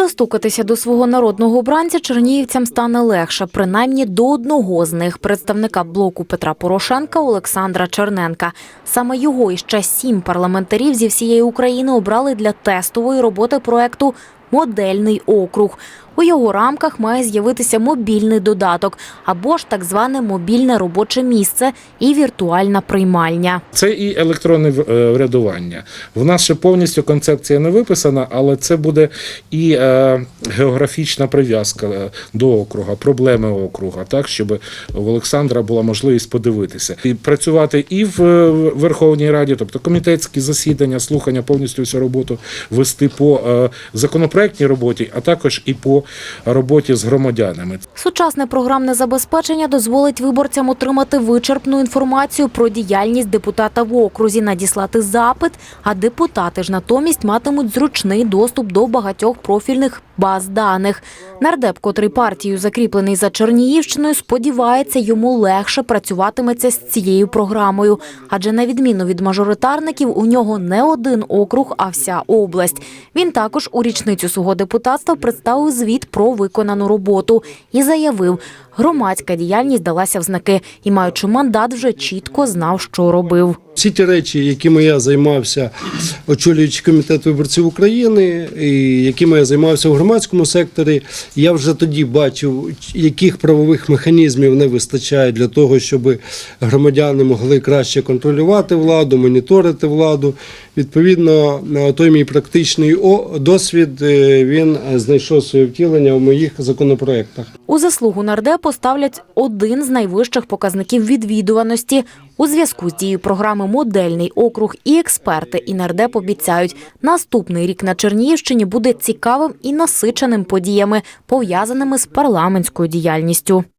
Достукатися до свого народного обранця чернігівцям стане легше, принаймні до одного з них представника блоку Петра Порошенка Олександра Черненка. Саме його і ще сім парламентарів зі всієї України обрали для тестової роботи проекту Модельний округ. У його рамках має з'явитися мобільний додаток або ж так зване мобільне робоче місце і віртуальна приймальня. Це і електронне е, врядування. В нас ще повністю концепція не виписана, але це буде і е, географічна прив'язка е, до округа, проблеми округа, так щоб в Олександра була можливість подивитися і працювати і в Верховній Раді, тобто комітетські засідання, слухання, повністю всю роботу вести по е, законопроектній роботі, а також і по роботі з громадянами. Сучасне програмне забезпечення дозволить виборцям отримати вичерпну інформацію про діяльність депутата в окрузі, надіслати запит, а депутати ж натомість матимуть зручний доступ до багатьох профільних баз даних. Нардеп, котрий партією закріплений за Чернігівщиною, сподівається, йому легше працюватиметься з цією програмою, адже на відміну від мажоритарників, у нього не один округ, а вся область. Він також у річницю свого депутатства представив звіт про виконану роботу і заявив, громадська діяльність далася в знаки і, маючи мандат, вже чітко знав, що робив. Всі ті речі, якими я займався, очолюючи комітет виборців України, і якими я займався у громадському секторі, я вже тоді бачив, яких правових механізмів не вистачає для того, щоб громадяни могли краще контролювати владу, моніторити владу. Відповідно, той мій практичний досвід е, він знайшов своє втілення в моїх законопроектах. У заслугу нардепу ставлять один з найвищих показників відвідуваності. У зв'язку з дією програми Модельний округ і експерти і нардеп обіцяють, наступний рік на Чернігівщині буде цікавим і насиченим подіями, пов'язаними з парламентською діяльністю.